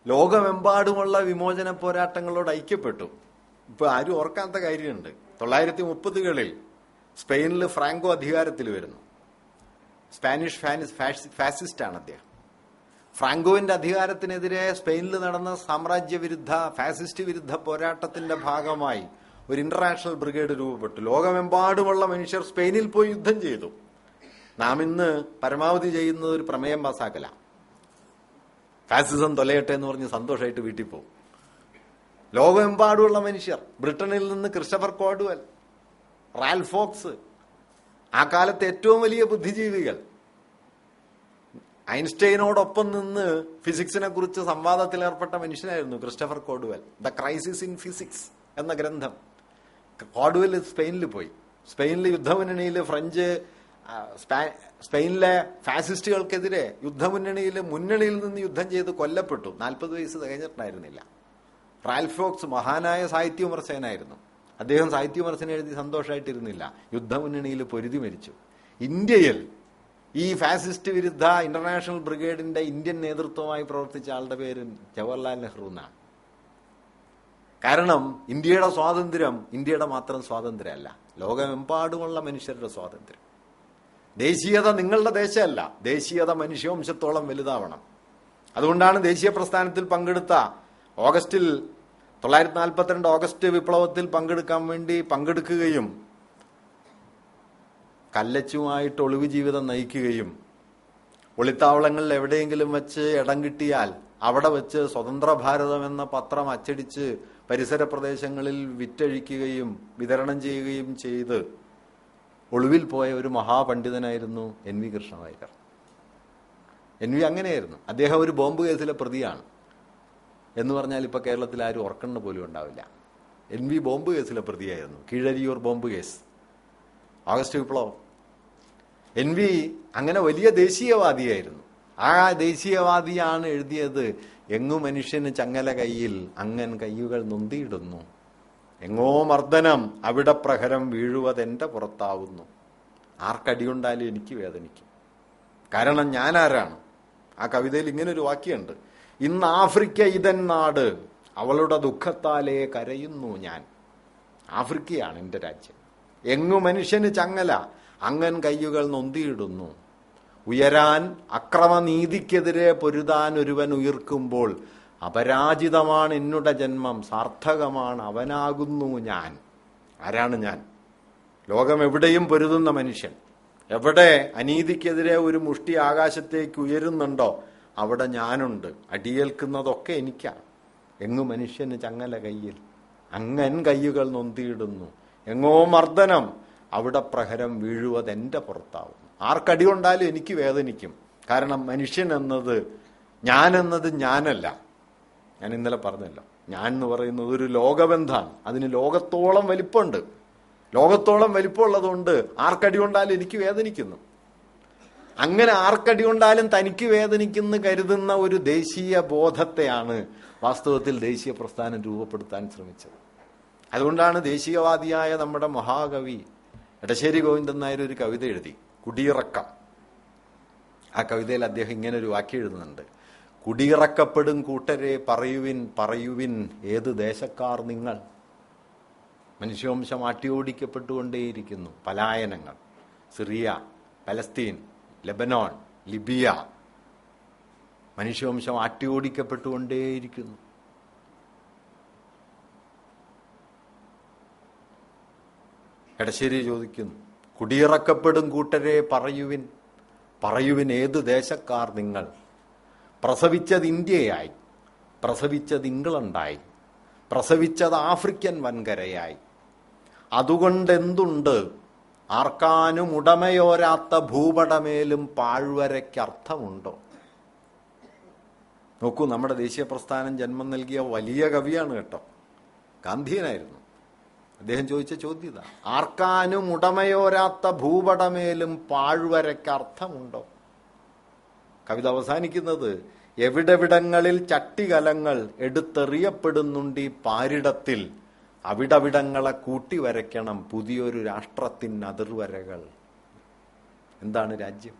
[SPEAKER 1] ലോകമെമ്പാടുമുള്ള വിമോചന പോരാട്ടങ്ങളോട് ഐക്യപ്പെട്ടു. ഇപ്പൊ ആരും ഓർക്കാത്ത കാര്യമുണ്ട്. തൊള്ളായിരത്തി മുപ്പതുകളിൽ സ്പെയിനിൽ ഫ്രാങ്കോ അധികാരത്തിൽ വരുന്നു. സ്പാനിഷ് ഫാനിസ് ഫാഷി- ഫാസിസ്റ്റ് ആണ് അദ്ദേഹം. ഫ്രാങ്കോവിന്റെ അധികാരത്തിനെതിരെ സ്പെയിനിൽ നടന്ന സാമ്രാജ്യവിരുദ്ധ ഫാസിസ്റ്റ് വിരുദ്ധ പോരാട്ടത്തിന്റെ ഭാഗമായി ഒരു ഇന്റർനാഷണൽ ബ്രിഗേഡ് രൂപപ്പെട്ടു. ലോകമെമ്പാടുമുള്ള മനുഷ്യർ സ്പെയിനിൽ പോയി യുദ്ധം ചെയ്തു. നാം ഇന്ന് പരമാവധി ചെയ്യുന്നത് ഒരു പ്രമേയം പാസാക്കല. ഫാസിസം തൊലയട്ടെ എന്ന് പറഞ്ഞ് സന്തോഷമായിട്ട് വീട്ടിൽ പോകും. ലോകമെമ്പാടുമുള്ള മനുഷ്യർ ബ്രിട്ടനിൽ നിന്ന് ക്രിസ്റ്റഫർ കോഡ്വൽ റാൽഫോക്സ് ആ കാലത്തെ ഏറ്റവും വലിയ ബുദ്ധിജീവികൾ. ഐൻസ്റ്റൈനോടൊപ്പം നിന്ന് ഫിസിക്സിനെ കുറിച്ച് സംവാദത്തിൽ ഏർപ്പെട്ട മനുഷ്യനായിരുന്നു Christopher Caudwell. The crisis in physics എന്ന ഗ്രന്ഥം. കോഡുവൽ സ്പെയിനിൽ പോയി. സ്പെയിനിൽ യുദ്ധമുന്നണിയിൽ ഫ്രഞ്ച് സ്പെയിനിലെ ഫാസിസ്റ്റുകൾക്കെതിരെ യുദ്ധമുന്നണിയിൽ മുന്നണിയിൽ നിന്ന് യുദ്ധം ചെയ്ത് കൊല്ലപ്പെട്ടു. നാൽപ്പത് വയസ്സ് തികഞ്ഞിട്ടുണ്ടായിരുന്നില്ല. റാൽഫോക്സ് മഹാനായ സാഹിത്യ വിമർശകനായിരുന്നു. അദ്ദേഹം സാഹിത്യ വിമർശനം എഴുതി സന്തോഷമായിട്ടിരുന്നില്ല യുദ്ധമുന്നണിയിൽ പൊരുതി മരിച്ചു. ഇന്ത്യയിൽ ഈ ഫാസിസ്റ്റ് വിരുദ്ധ ഇന്റർനാഷണൽ ബ്രിഗേഡിന്റെ ഇന്ത്യൻ നേതൃത്വമായി പ്രവർത്തിച്ച ആളുടെ പേര് ജവഹർലാൽ നെഹ്റു എന്നാണ്. കാരണം ഇന്ത്യയുടെ സ്വാതന്ത്ര്യം ഇന്ത്യയുടെ മാത്രം സ്വാതന്ത്ര്യമല്ല. ലോകമെമ്പാടുമുള്ള മനുഷ്യരുടെ സ്വാതന്ത്ര്യം. ദേശീയത നിങ്ങളുടെ ദേശമല്ല. ദേശീയത മനുഷ്യവംശത്തോളം വലുതാവണം. അതുകൊണ്ടാണ് ദേശീയ പ്രസ്ഥാനത്തിൽ പങ്കെടുത്ത ഓഗസ്റ്റിൽ തൊള്ളായിരത്തി നാൽപ്പത്തിരണ്ട് ഓഗസ്റ്റ് വിപ്ലവത്തിൽ പങ്കെടുക്കാൻ വേണ്ടി പങ്കെടുക്കുകയും കല്ലച്ചുമായിട്ട് ഒളിവ് ജീവിതം നയിക്കുകയും ഒളിത്താവളങ്ങളിൽ എവിടെയെങ്കിലും വെച്ച് ഇടം കിട്ടിയാൽ അവിടെ വെച്ച് സ്വതന്ത്ര ഭാരതം എന്ന പത്രം അച്ചടിച്ച് പരിസര പ്രദേശങ്ങളിൽ വിറ്റഴിക്കുകയും വിതരണം ചെയ്യുകയും ചെയ്ത് ഒളിവിൽ പോയ ഒരു മഹാപണ്ഡിതനായിരുന്നു N V Krishna Warrier N V അങ്ങനെയായിരുന്നു. അദ്ദേഹം ഒരു ബോംബ് കേസിലെ പ്രതിയാണ്. എന്ന് പറഞ്ഞാൽ ഇപ്പോൾ കേരളത്തിൽ ആരും ഉറക്കണ്ണ പോലും ഉണ്ടാവില്ല. എൻ വി ബോംബ് കേസിലെ പ്രതിയായിരുന്നു. Keezhariyur bomb case. ഓഗസ്റ്റ് വിപ്ലവം. എൻ വി അങ്ങനെ വലിയ ദേശീയവാദിയായിരുന്നു. ആ ദേശീയവാദിയാണ് എഴുതിയത്. എങ്ങു മനുഷ്യന് ചങ്ങല കയ്യിൽ അങ്ങൻ കയ്യുകൾ നൊന്തിയിടുന്നു. എങ്ങോ മർദ്ദനം അവിടെ പ്രഹരം വീഴുവതെന്റെ പുറത്താവുന്നു. ആർക്കടിയുണ്ടാലും എനിക്ക് വേദനിക്കും. കാരണം ഞാനാരാണ്? ആ കവിതയിൽ ഇങ്ങനൊരു വാക്യമുണ്ട്. ഇന്ന് ആഫ്രിക്ക ഇതൻ നാട്. അവളുടെ ദുഃഖത്താലേ കരയുന്നു ഞാൻ. ആഫ്രിക്കയാണ് എന്റെ രാജ്യം. എങ്ങു മനുഷ്യന് ചങ്ങല അങ്ങൻ കയ്യുകൾ നൊന്തിയിടുന്നു. ഉയരാൻ അക്രമനീതിക്കെതിരെ പൊരുതാൻ ഒരുവൻ ഉയർക്കുമ്പോൾ അപരാജിതമാണ് എന്നുടെ ജന്മം സാർത്ഥകമാണ് അവനാകുന്നു ഞാൻ. ആരാണ് ഞാൻ? ലോകം എവിടെയും പൊരുതുന്ന മനുഷ്യൻ. എവിടെ അനീതിക്കെതിരെ ഒരു മുഷ്ടി ആകാശത്തേക്ക് ഉയരുന്നുണ്ടോ? അവിടെ ഞാനുണ്ട്. അടിയേൽക്കുന്നതൊക്കെ എനിക്കാണ് എങ്ങു മനുഷ്യന് ചങ്ങല കയ്യിൽ? അങ്ങൻ കയ്യുകൾ നൊന്തിയിടുന്നു. എങ്ങോ മർദ്ദനം. അവിടെ പ്രഹരം വീഴുവത് എന്റെ പുറത്താവും. ആർക്കടി കൊണ്ടാലും എനിക്ക് വേദനിക്കും. കാരണം മനുഷ്യൻ എന്നത് ഞാനെന്നത് ഞാനല്ല. ഞാൻ ഇന്നലെ പറഞ്ഞല്ലോ. ഞാൻ എന്ന് പറയുന്നത് ഒരു ലോകബന്ധാണ്. അതിന് ലോകത്തോളം വലിപ്പമുണ്ട്. ലോകത്തോളം വലിപ്പമുള്ളതുകൊണ്ട് ആർക്കടി കൊണ്ടാലും എനിക്ക് വേദനിക്കുന്നു. അങ്ങനെ ആർക്കടി കൊണ്ടാലും തനിക്ക് വേദനിക്കുന്ന കരുതുന്ന ഒരു ദേശീയ ബോധത്തെയാണ് വാസ്തവത്തിൽ ദേശീയ പ്രസ്ഥാനം രൂപപ്പെടുത്താൻ ശ്രമിച്ചത്. അതുകൊണ്ടാണ് ദേശീയവാദിയായ നമ്മുടെ മഹാകവി എടശ്ശേരി ഗോവിന്ദൻ നായർ ഒരു കവിത എഴുതി കുടിയിറക്കം. ആ കവിതയിൽ അദ്ദേഹം ഇങ്ങനെ ഒരു വാക്യം എഴുതുന്നുണ്ട്. കുടിയിറക്കപ്പെടും കൂട്ടരെ പറയുവിൻ പറയുവിൻ ഏത് ദേശക്കാർ നിങ്ങൾ? മനുഷ്യവംശം അട്ടിയോടിക്കപ്പെട്ടുകൊണ്ടേയിരിക്കുന്നു പലായനങ്ങൾ സിറിയ പലസ്തീൻ ലെബനോൺ ലിബിയ. മനുഷ്യവംശം അട്ടിയോടിക്കപ്പെട്ടുകൊണ്ടേയിരിക്കുന്നു എടശ്ശേരി ചോദിക്കുന്നു കുടിയിറക്കപ്പെടും കൂട്ടരെ പറയുവിൻ പറയുവിൻ ഏത് ദേശക്കാർ നിങ്ങൾ? പ്രസവിച്ചത് ഇന്ത്യയായി പ്രസവിച്ചത് ഇംഗ്ലണ്ടായി പ്രസവിച്ചത് ആഫ്രിക്കൻ വൻകരയായി. അതുകൊണ്ടെന്തുണ്ട്? ആർക്കാനും ഉടമയോരാത്ത ഭൂപടമേലും പാഴ്വരയ്ക്കർത്ഥമുണ്ടോ? നോക്കൂ നമ്മുടെ ദേശീയ പ്രസ്ഥാനം ജന്മം നൽകിയ വലിയ കവിയാണ് കേട്ടോ. ഗാന്ധിയനായിരുന്നു. അദ്ദേഹം ചോദിച്ച ചോദ്യത ആർക്കാനും ഉടമയോരാത്ത ഭൂപടമേലും പാഴ്വരയ്ക്ക് അർത്ഥമുണ്ടോ കവിത അവസാനിക്കുന്നത് എവിടെവിടങ്ങളിൽ ചട്ടികലങ്ങൾ എടുത്തെറിയപ്പെടുന്നുണ്ട് ഈ പാരിടത്തിൽ അവിടവിടങ്ങളെ കൂട്ടി വരയ്ക്കണം പുതിയൊരു രാഷ്ട്രത്തിന് അതിർവരകൾ. എന്താണ് രാജ്യം?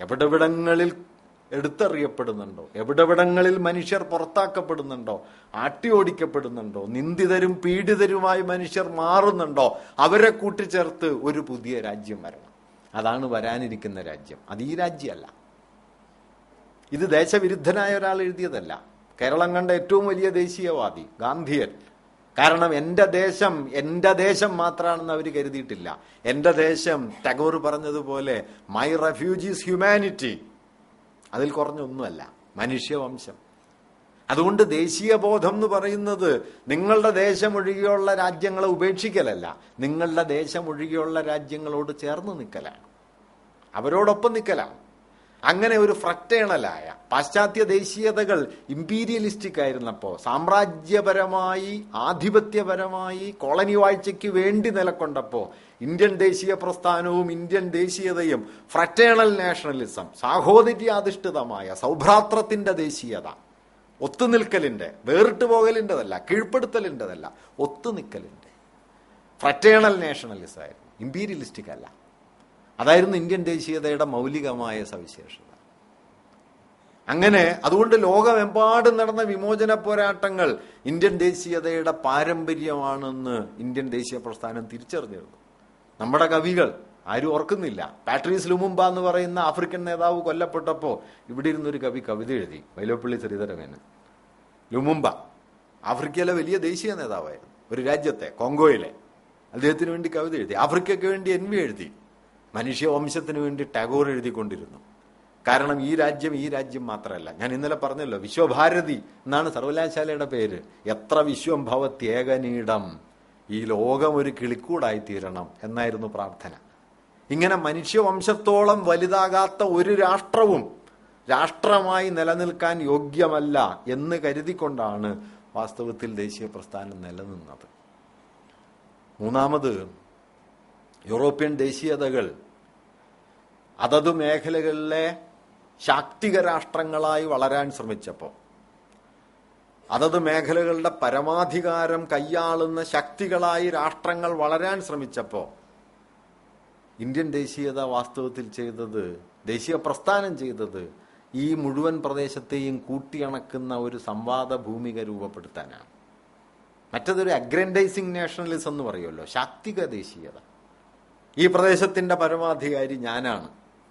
[SPEAKER 1] എവിടെവിടങ്ങളിൽ എടുത്തെറിയപ്പെടുന്നുണ്ടോ? എവിടെവിടങ്ങളിൽ മനുഷ്യർ പുറത്താക്കപ്പെടുന്നുണ്ടോ? ആട്ടിയോടിക്കപ്പെടുന്നുണ്ടോ? നിന്ദിതരും പീഡിതരുമായി മനുഷ്യർ മാറുന്നുണ്ടോ? അവരെ കൂട്ടിച്ചേർത്ത് ഒരു പുതിയ രാജ്യം വരണം. അതാണ് വരാനിരിക്കുന്ന രാജ്യം. അത് ഈ രാജ്യമല്ല. ഇത് ദേശവിരുദ്ധനായ ഒരാൾ എഴുതിയതല്ല. കേരളം കണ്ട ഏറ്റവും വലിയ ദേശീയവാദി ഗാന്ധിയൻ. കാരണം എന്റെ ദേശം എന്റെ ദേശം മാത്രമാണെന്ന് അവർ കരുതിയിട്ടില്ല. എന്റെ ദേശം ടാഗോർ പറഞ്ഞതുപോലെ മൈ റെഫ്യൂജീസ് ഹ്യൂമാനിറ്റി അതിൽ കുറഞ്ഞൊന്നുമല്ല. മനുഷ്യവംശം. അതുകൊണ്ട് ദേശീയ ബോധം എന്ന് പറയുന്നത് നിങ്ങളുടെ ദേശമൊഴികെയുള്ള രാജ്യങ്ങളെ ഉപേക്ഷിക്കലല്ല. നിങ്ങളുടെ ദേശമൊഴികെയുള്ള രാജ്യങ്ങളോട് ചേർന്ന് നിൽക്കലാണ് അവരോടൊപ്പം നിൽക്കലാണ് അങ്ങനെ ഒരു ഫ്രറ്റേണലായ പാശ്ചാത്യ ദേശീയതകൾ ഇമ്പീരിയലിസ്റ്റിക് ആയിരുന്നപ്പോൾ സാമ്രാജ്യപരമായി ആധിപത്യപരമായി കോളനി വാഴ്ചയ്ക്ക് വേണ്ടി നിലക്കൊണ്ടപ്പോൾ ഇന്ത്യൻ ദേശീയ പ്രസ്ഥാനവും ഇന്ത്യൻ ദേശീയതയും ഫ്രറ്റേണൽ നാഷണലിസം സാഹോദര്യാധിഷ്ഠിതമായ സൗഭ്രാത്രത്തിന്റെ ദേശീയത ഒത്തുനിൽക്കലിന്റെ വേറിട്ട് പോകലിന്റെതല്ല കീഴ്പ്പെടുത്തലിന്റെതല്ല ഒത്തുനിൽക്കലിന്റെ. ഫ്രറ്റേണൽ നാഷണലിസം ആയിരുന്നു ഇമ്പീരിയലിസ്റ്റിക് അല്ല. അതായിരുന്നു ഇന്ത്യൻ ദേശീയതയുടെ മൗലികമായ സവിശേഷത. അങ്ങനെ അതുകൊണ്ട് ലോകമെമ്പാടും നടന്ന വിമോചന പോരാട്ടങ്ങൾ ഇന്ത്യൻ ദേശീയതയുടെ പാരമ്പര്യമാണെന്ന് ഇന്ത്യൻ ദേശീയ പ്രസ്ഥാനം തിരിച്ചറിഞ്ഞിരുന്നു. നമ്മുടെ കവികൾ ആരും ഓർക്കുന്നില്ല. പാട്രീസ് ലുമുമ്പ എന്ന് പറയുന്ന ആഫ്രിക്കൻ നേതാവ് കൊല്ലപ്പെട്ടപ്പോൾ ഇവിടെ ഇരുന്നൊരു കവി കവിത എഴുതി. വൈലോപ്പള്ളി ശ്രീധരമേനൻ ലുമുമ്പ ആഫ്രിക്കയിലെ വലിയ ദേശീയ നേതാവായിരുന്നു. ഒരു രാജ്യത്തെ കോങ്കോയിലെ. അദ്ദേഹത്തിന് വേണ്ടി കവിത എഴുതി. ആഫ്രിക്കയ്ക്ക് വേണ്ടി എൻ വി എഴുതി. മനുഷ്യവംശത്തിന് വേണ്ടി ടാഗോർ എഴുതിക്കൊണ്ടിരുന്നു. കാരണം ഈ രാജ്യം ഈ രാജ്യം മാത്രമല്ല. ഞാൻ ഇന്നലെ പറഞ്ഞല്ലോ വിശ്വഭാരതി എന്നാണ് സർവകലാശാലയുടെ പേര്. എത്ര വിശ്വം ഭവത്യേകനീടം ഈ ലോകം ഒരു കിളിക്കൂടായി തീരണം എന്നായിരുന്നു പ്രാർത്ഥന. ഇങ്ങനെ മനുഷ്യവംശത്തോളം വലുതാകാത്ത ഒരു രാഷ്ട്രവും രാഷ്ട്രമായി നിലനിൽക്കാൻ യോഗ്യമല്ല എന്ന് കരുതിക്കൊണ്ടാണ് വാസ്തവത്തിൽ ദേശീയ പ്രസ്ഥാനം നിലനിന്നത്. മൂന്നാമത് യൂറോപ്യൻ ദേശീയതകൾ അതത് മേഖലകളിലെ ശാക്തിക രാഷ്ട്രങ്ങളായി വളരാൻ ശ്രമിച്ചപ്പോൾ അതത് മേഖലകളുടെ പരമാധികാരം കൈയാളുന്ന ശക്തികളായി രാഷ്ട്രങ്ങൾ വളരാൻ ശ്രമിച്ചപ്പോൾ ഇന്ത്യൻ ദേശീയത വാസ്തവത്തിൽ ചെയ്തത് ദേശീയ പ്രസ്ഥാനം ചെയ്തത് ഈ മുഴുവൻ പ്രദേശത്തെയും കൂട്ടിയണക്കുന്ന ഒരു സംവാദ ഭൂമിക രൂപപ്പെടുത്താനാണ്. മറ്റതൊരു അഗ്രൻഡൈസിങ് നാഷണലിസം എന്ന് പറയുമല്ലോ ശാക്തിക ദേശീയത. ഈ പ്രദേശത്തിന്റെ പരമാധികാരി ഞാനാണ്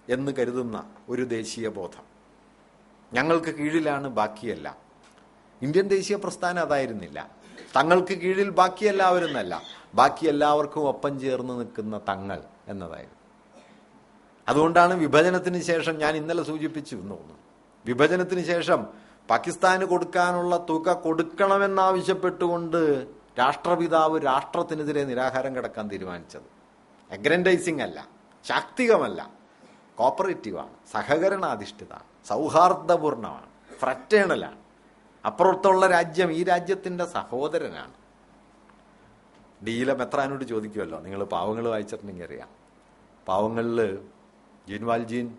[SPEAKER 1] എന്ന് കരുതുന്ന ഒരു ദേശീയ ബോധം. ഞങ്ങൾക്ക് കീഴിലാണ് ബാക്കിയെല്ലാം. ഇന്ത്യൻ ദേശീയ പ്രസ്ഥാനം അതായിരുന്നില്ല. തങ്ങൾക്ക് കീഴിൽ ബാക്കി എല്ലാവരും എന്നല്ല ബാക്കി എല്ലാവർക്കും ഒപ്പം ചേർന്ന് നിൽക്കുന്ന തങ്ങൾ എന്നതായിരുന്നു. അതുകൊണ്ടാണ് വിഭജനത്തിന് ശേഷം ഞാൻ ഇന്നലെ സൂചിപ്പിച്ചു എന്ന് തോന്നുന്നു വിഭജനത്തിന് ശേഷം പാകിസ്ഥാന് കൊടുക്കാനുള്ള തുക കൊടുക്കണമെന്നാവശ്യപ്പെട്ടുകൊണ്ട് രാഷ്ട്രപിതാവ് രാഷ്ട്രത്തിനെതിരെ നിരാഹാരം കിടക്കാൻ തീരുമാനിച്ചത്. അഗ്രൻഡൈസിംഗ് അല്ല ശാക്തികമല്ല. കോപ്പറേറ്റീവാണ് സഹകരണാധിഷ്ഠിതമാണ് സൗഹാർദ്ദപൂർണമാണ് ഫ്രറ്റേണലാണ്. അപ്പുറത്തുള്ള രാജ്യം ഈ രാജ്യത്തിന്റെ സഹോദരനാണ്. ഡീല മെത്രാനോട് ചോദിക്കുമല്ലോ നിങ്ങൾ പാവങ്ങൾ വായിച്ചിട്ടുണ്ടെങ്കിൽ അറിയാം. പാവങ്ങളിൽ ജീൻവാൽജീൻ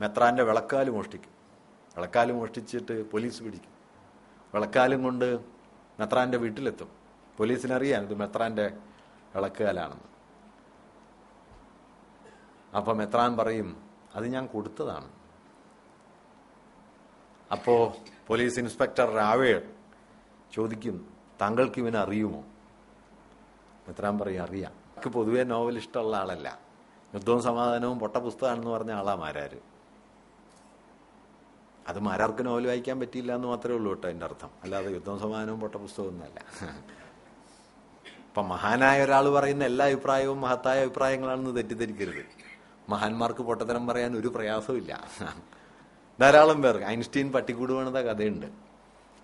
[SPEAKER 1] മെത്രാന്റെ വിളക്കാൽ മോഷ്ടിക്കും. വിളക്കാൽ മോഷ്ടിച്ചിട്ട് പോലീസ് പിടിക്കും. വിളക്കാലും കൊണ്ട് മെത്രാന്റെ വീട്ടിലെത്തും. പോലീസിനറിയാം ഇത് മെത്രാന്റെ വിളക്കുകാലാണെന്ന്. അപ്പൊ മെത്രാൻ പറയും അത് ഞാൻ കൊടുത്തതാണ്. അപ്പോ പോലീസ് ഇൻസ്പെക്ടർ രാവേ ചോദിക്കും താങ്കൾക്ക് ഇവനെ അറിയുമോ? മെത്രാൻ പറയും അറിയാം. എനിക്ക് പൊതുവേ നോവൽ ഇഷ്ടമുള്ള ആളല്ല. യുദ്ധവും സമാധാനവും പൊട്ട പുസ്തകമാണെന്ന് പറഞ്ഞ ആളാ മാരാര് അത് മാരാർക്ക് നോവൽ വായിക്കാൻ പറ്റിയില്ല എന്ന് മാത്രമേ ഉള്ളൂ കേട്ടോ എന്റെ അർത്ഥം. അല്ലാതെ യുദ്ധവും സമാധാനവും പൊട്ട പുസ്തകമൊന്നുമല്ല അപ്പം മഹാനായ ഒരാൾ പറയുന്ന എല്ലാ അഭിപ്രായവും മഹത്തായ അഭിപ്രായങ്ങളാണെന്ന് തെറ്റിദ്ധരിക്കരുത്. മഹാന്മാർക്ക് പൊട്ടത്തരം പറയാൻ ഒരു പ്രയാസമില്ല ധാരാളം പേർ ഐൻസ്റ്റീൻ പട്ടിക്കൂട് പണിത കഥയുണ്ട്.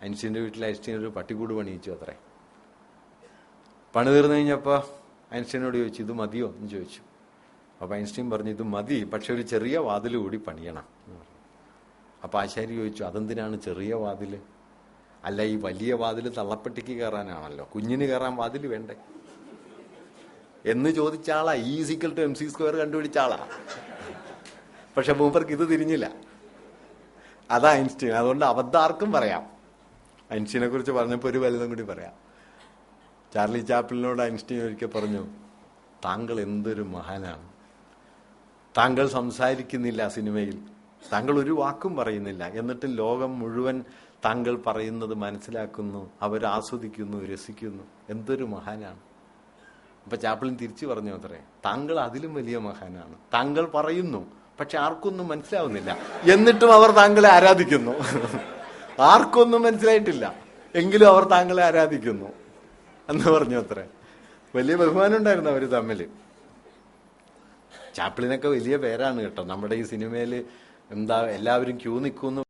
[SPEAKER 1] ഐൻസ്റ്റീന്റെ വീട്ടിൽ ഐൻസ്റ്റീൻ ഒരു പട്ടിക്കൂട് പണിയിച്ചു അത്രേ. പണി തീർന്നു കഴിഞ്ഞപ്പോൾ ഐൻസ്റ്റീനോട് ചോദിച്ചു ഇത് മതിയോ? എന്ന് ചോദിച്ചു. അപ്പോൾ ഐൻസ്റ്റീൻ പറഞ്ഞു ഇത് മതി പക്ഷെ ഒരു ചെറിയ വാതിൽ കൂടി പണിയണം. അപ്പോൾ ആശാരി ചോദിച്ചു അതെന്തിനാണ് ചെറിയ വാതിൽ അല്ല ഈ വലിയ വാതിൽ തള്ളപ്പെട്ടിക്ക് കയറാനാണല്ലോ. കുഞ്ഞിന് കയറാൻ വാതിൽ വേണ്ടേ? എന്ന് ചോദിച്ച ആളാ. E equal to M C square കണ്ടുപിടിച്ച ആളാ. പക്ഷെ മൂപ്പർക്ക് ഇത് തിരിഞ്ഞില്ല. അതാ ഐൻസ്റ്റീൻ. അതുകൊണ്ട് അബദ്ധാർക്കും പറയാം. ഐൻസ്റ്റീനെ കുറിച്ച് പറഞ്ഞപ്പോൾ ഒരു വലുതും കൂടി പറയാം. ചാർലി ചാപ്പിളിനോട് ഐൻസ്റ്റീൻ ഒരിക്കൽ പറഞ്ഞു താങ്കൾ എന്തൊരു മഹാനാണ്. താങ്കൾ സംസാരിക്കുന്നില്ല സിനിമയിൽ. താങ്കൾ ഒരു വാക്കും പറയുന്നില്ല. എന്നിട്ട് ലോകം മുഴുവൻ താങ്കൾ പറയുന്നത് മനസ്സിലാക്കുന്നു അവർ ആസ്വദിക്കുന്നു രസിക്കുന്നു. എന്തൊരു മഹാനാണ്. അപ്പൊ ചാപ്പിളിൻ തിരിച്ചു പറഞ്ഞു അത്രേ താങ്കൾ അതിലും വലിയ മഹാനാണ്. താങ്കൾ പറയുന്നു പക്ഷെ ആർക്കൊന്നും മനസ്സിലാവുന്നില്ല. എന്നിട്ടും അവർ താങ്കളെ ആരാധിക്കുന്നു. ആർക്കൊന്നും മനസ്സിലായിട്ടില്ല. എങ്കിലും അവർ താങ്കളെ ആരാധിക്കുന്നു. എന്ന് പറഞ്ഞു അത്രേ വലിയ ബഹുമാനം ഉണ്ടായിരുന്നു അവർ തമ്മിൽ ചാപ്പിളിനൊക്കെ വലിയ പേരാണ് കേട്ടോ. നമ്മുടെ ഈ സിനിമയിൽ എന്താ എല്ലാവരും ക്യൂ നിൽക്കുന്നു.